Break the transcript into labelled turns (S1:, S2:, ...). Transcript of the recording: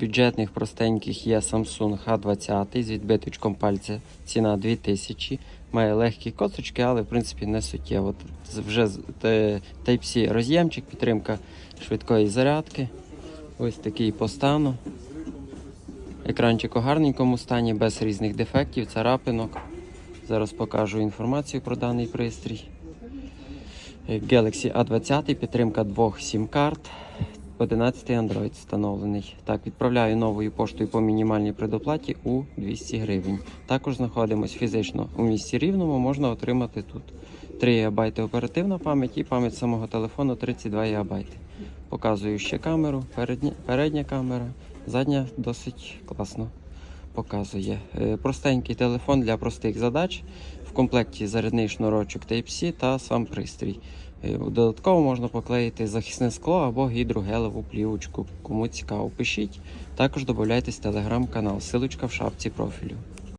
S1: Бюджетних простеньких є Samsung H20 з відбиточком пальця. Ціна 2000. Має легкі косточки, але в принципі не суттєво. Вже Type-C роз'ємчик, підтримка швидкої зарядки. Ось такий по стану. Екранчик у гарненькому стані, без різних дефектів, царапинок. Зараз покажу інформацію про даний пристрій. Galaxy A20, підтримка двох сім-карт. 11 Android встановлений. Так, відправляю новою поштою по мінімальній предоплаті у 200 гривень. Також знаходимось фізично у місті Рівному, можна отримати тут 3 ГБ оперативна пам'ять і пам'ять самого телефону 32 ГБ. Показую ще камеру, передня, передня камера, задня досить класно показує. Е, Простенький телефон для простих задач. В комплекті зарядний шнурочок Type-C та сам пристрій. Е, Додатково можна поклеїти захисне скло або гідрогелеву плівочку. Кому цікаво, пишіть. Також додайтесь в телеграм-канал. Силочка в шапці профілю.